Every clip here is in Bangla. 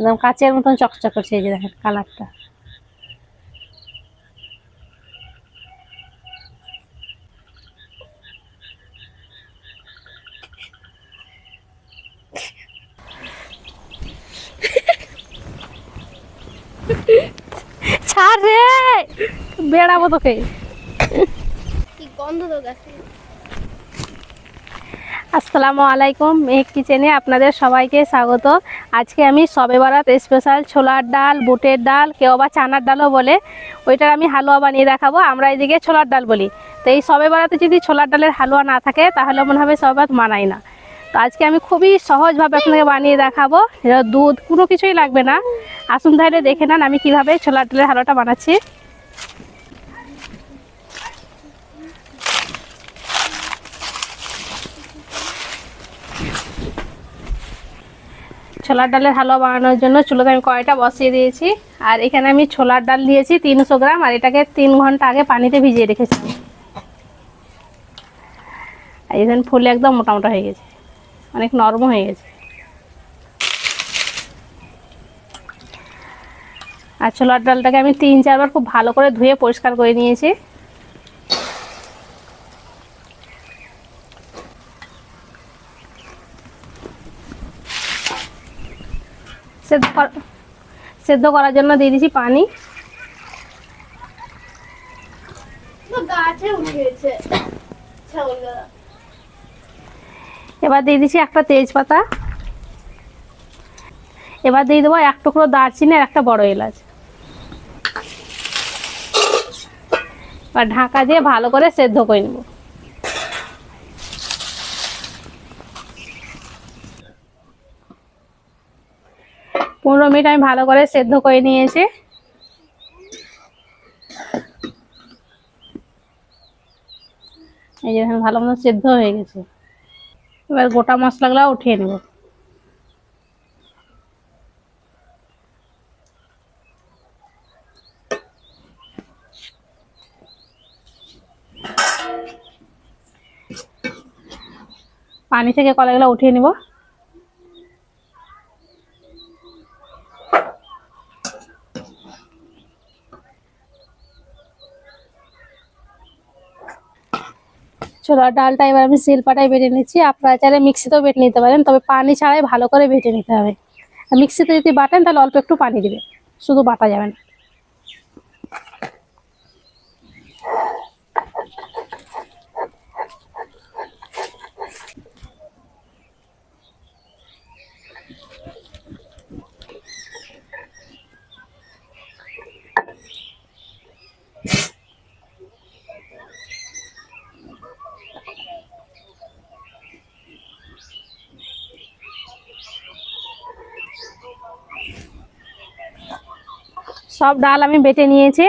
একদম কাচের মতন চকচক করছে এই যে দেখেন কালারটা। ছাড় রে, বেড়াবো তোকে। কি গন্ধ তো গাছে। আসসালামু আলাইকুম মেঘ কিচেনে আপনাদের সবাইকে স্বাগত। আজকে আমি সবে বরাত স্পেশাল ছোলার ডাল, বুটের ডাল, কেউ বা চানার ডালও বলে। ওইটার আমি হালুয়া বানিয়ে দেখাবো, আমরা এদিকে ছোলার ডাল বলি। তো এই সবে বরাতে যদি ছোলার ডালের হালুয়া না থাকে, তাহলে মনে হবে সবে বারাত মানাই না। তো আজকে আমি খুবই সহজভাবে আপনাকে বানিয়ে দেখাবো। দুধ কোনো কিছুই লাগবে না। আসুন তাহলে দেখে নেন আমি কীভাবে ছোলার ডালের হালুয়াটা বানাচ্ছি। ছোলার ডালের হালুয়া বানানোর জন্য চুলোতে আমি কয়টা বসিয়ে দিয়েছি। আর এখানে আমি ছোলার ডাল দিয়েছি তিনশো গ্রাম আর এটাকে তিন ঘণ্টা আগে পানিতে ভিজিয়ে রেখেছি। আর এখানে ফুলে একদম মোটা মোটা হয়ে গেছে, অনেক নরম হয়ে গেছে। আর ছোলার ডালটাকে আমি তিন চারবার খুব ভালো করে ধুয়ে পরিষ্কার করে নিয়েছি। সেদ্ধ করা সেদ্ধ করার জন্য দিয়ে দিয়েছি পানি। এবার দিয়ে দিচ্ছি একটা তেজপাতা। এবার দিয়ে দেবো এক টুকরো দারচিনি আর একটা বড় এলাচ। এবার ঢাকা দিয়ে ভালো করে সেদ্ধ করে নেব। পনেরো মিনিট আমি ভালো করে সেদ্ধ করে নিয়েছি। এই যে ভালো মতো সেদ্ধ হয়ে গেছে। এবার গোটা মশলাগুলো উঠিয়ে নেব। পানি থেকে কলাগুলো উঠিয়ে নেব। ছোলার ডালটা এবার আমি শিলপাটায় বেটে নিচ্ছি। আপনারা চাইলে মিক্সিতেও বেটে নিতে পারেন, তবে পানি ছাড়াই ভালো করে বেটে নিতে হবে। মিক্সিতে যদি বাটেন, তাহলে অল্প একটু পানি দেবে। শুধু বাটা যাবে না। সব ডাল আমি বেটে নিয়েছি।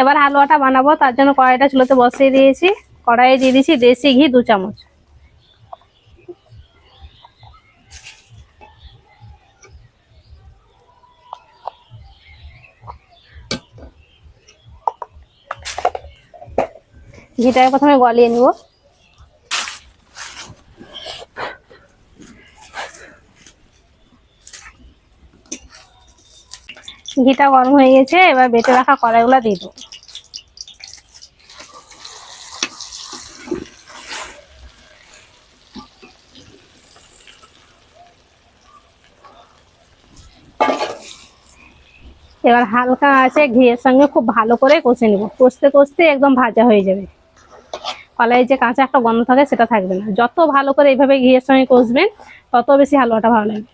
এবার হালুয়াটা বানাবো, তার জন্য কড়াইটা চুলোতে বসিয়ে দিয়েছি। কড়াইয়ে দিয়ে দিয়েছি দেশি ঘি দু চামচ। ঘিটাকে প্রথমে গলিয়ে নিব। ঘিটা গরম হয়ে গেছে, এবার বেটে রাখা কড়াইগুলো দিয়ে দেবো। এবার হালকা আছে, ঘিয়ের সঙ্গে খুব ভালো করে কষে নিব। কষতে কষতে একদম ভাজা হয়ে যাবে। কলাই যে কাঁচা একটা গন্ধ থাকে, সেটা থাকবে না। যত ভালো করে এইভাবে ঘিয়ের সঙ্গে কষবেন, তত বেশি হালুয়াটা ভালো লাগবে।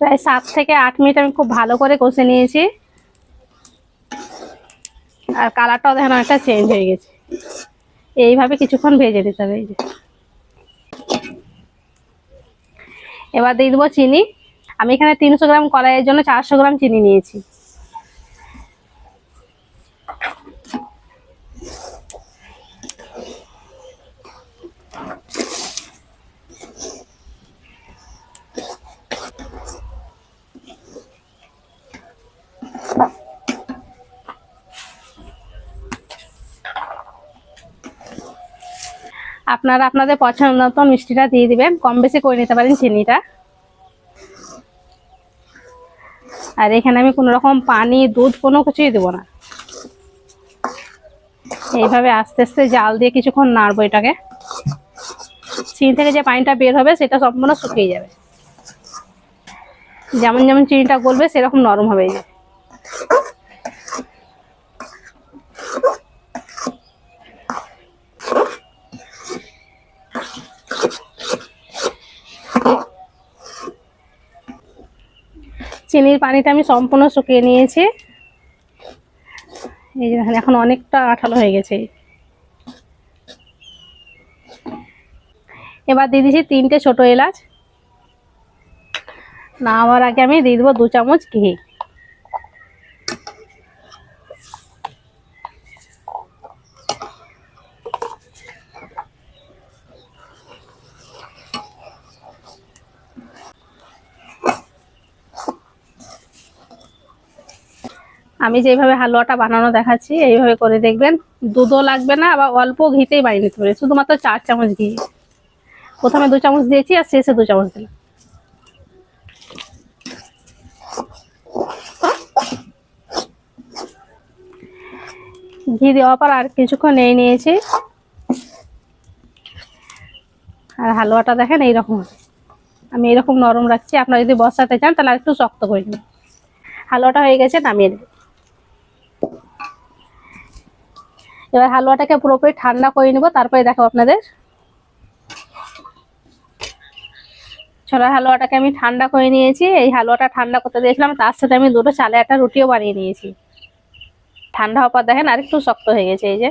প্রায় সাত থেকে আট মিনিট আমি খুব ভালো করে কষে নিয়েছি। আর কালারটাও দেখেন অনেকটা চেঞ্জ হয়ে গেছে। এইভাবে কিছুক্ষণ ভেজে নিতে হবে এই যে। এবার দিয়ে দেবো চিনি। আমি এখানে তিনশো গ্রাম কলাইয়ের জন্য চারশো গ্রাম চিনি নিয়েছি। আপনারা আপনাদের পছন্দ মতন মিষ্টিটা দিয়ে দিবেন। কম বেশি করে নিতে পারেন চিনিটা। আর এখানে আমি কোনো রকম পানি, দুধ কোনো কিছুই দেবো না। এইভাবে আস্তে আস্তে জাল দিয়ে কিছুক্ষণ নাড়বো এটাকে। চিনি থেকে যে পানিটা বের হবে সেটা সম্পূর্ণ শুকিয়ে যাবে। যেমন যেমন চিনিটা গলবে সেরকম নরম হবে এই চিনির পানিটা আমি সম্পূর্ণ শুকিয়ে নিয়েছি। এই যে দেখেন, এখন অনেকটা আঠালো হয়ে গেছে। এবার দিয়ে দিচ্ছি তিনটে ছোটো এলাচ। নামাবার আগে আমি দিয়ে দেবো দু চামচ ঘি। আমি যেভাবে হালুয়াটা বানানো দেখাচ্ছি, এইভাবে করে দেখবেন। দুধও লাগবে না, আবার অল্প ঘিতেই বানিয়ে নিতে পারে শুধুমাত্র চার চামচ ঘি। প্রথমে দু চামচ দিয়েছি আর শেষে দু চামচ দিলাম। ঘি দেওয়ার পর আর কিছুক্ষণ নেই নিয়েছি। আর হালুয়াটা দেখেন এইরকম। আমি এরকম নরম রাখছি। আপনারা যদি বসাতে চান, তাহলে আর একটু শক্ত করে নেবেন হালুয়াটা হয়ে গেছে, নামিয়ে নেবেন। এবার হালুয়াটাকে পুরোপুরি ঠান্ডা করে নেব, তারপরে দেখো আপনাদের। ছোলার হালুয়াটাকে আমি ঠান্ডা করে নিয়েছি। এই হালুয়াটা ঠান্ডা করতে দিয়েছিলাম, তার সাথে আমি দুটো চালে একটা রুটিও বানিয়ে নিয়েছি। ঠান্ডা হওয়ার পর দেখেন আরেকটু শক্ত হয়ে গেছে, এই যে।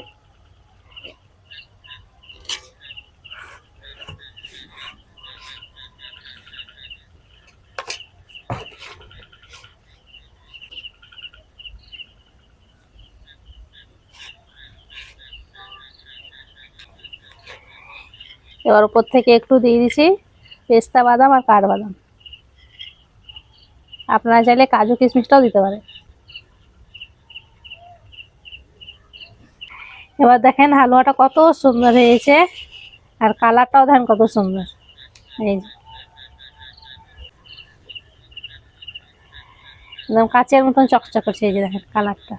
এবার উপর থেকে একটু দিয়ে দিছি পেস্তা বাদাম আর কাঠবাদাম আপনারা চাইলে কাজু কিশমিশটাও দিতে পারেন। এবার দেখেন হালুয়াটা কত সুন্দর হয়েছে আর কালারটাও দেখেন কত সুন্দর। এই যে। একদম কাচের মতন চকচক করছে এই যে দেখেন কালারটা।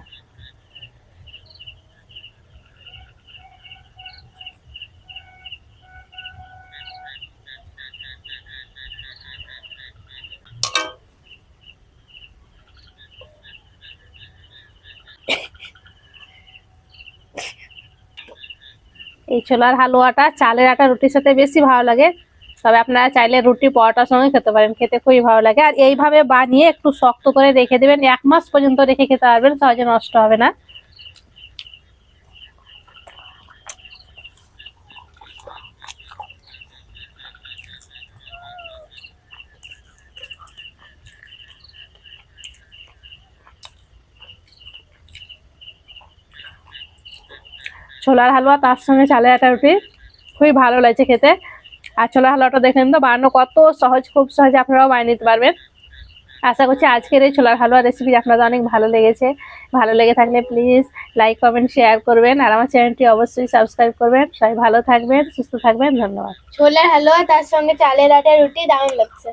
এই ছোলার হালুয়াটা, চালের আটা, রুটির সাথে বেশি ভালো লাগে। তবে আপনারা চাইলে রুটি, পরোটার সঙ্গে খেতে পারেন, খেতে খুবই ভালো লাগে। আর এইভাবে বানিয়ে একটু শক্ত করে রেখে দেবেন, এক মাস পর্যন্ত রেখে খেতে পারবেন সহজে নষ্ট হবে না। ছোলার হালুয়া, তার সঙ্গে চালের আটা রুটি। খুবই ভালো লাগছে খেতে। আর ছোলার হালুয়াটা দেখেন তো, বানানো কত সহজ, খুব সহজে আপনারাও বানিয়ে নিতে পারবেন। আশা করছি আজকের এই ছোলার হালুয়া রেসিপি আপনাদের অনেক ভালো লেগেছে। ভালো লেগে থাকলে প্লিজ লাইক কমেন্ট শেয়ার করবেন। আর আমার চ্যানেলটি অবশ্যই সাবস্ক্রাইব করবেন। সবাই ভালো থাকবেন, সুস্থ থাকবেন, ধন্যবাদ। ছোলার হালুয়া, তার সঙ্গে চালের আটা, রুটি দারুণ লাগছে।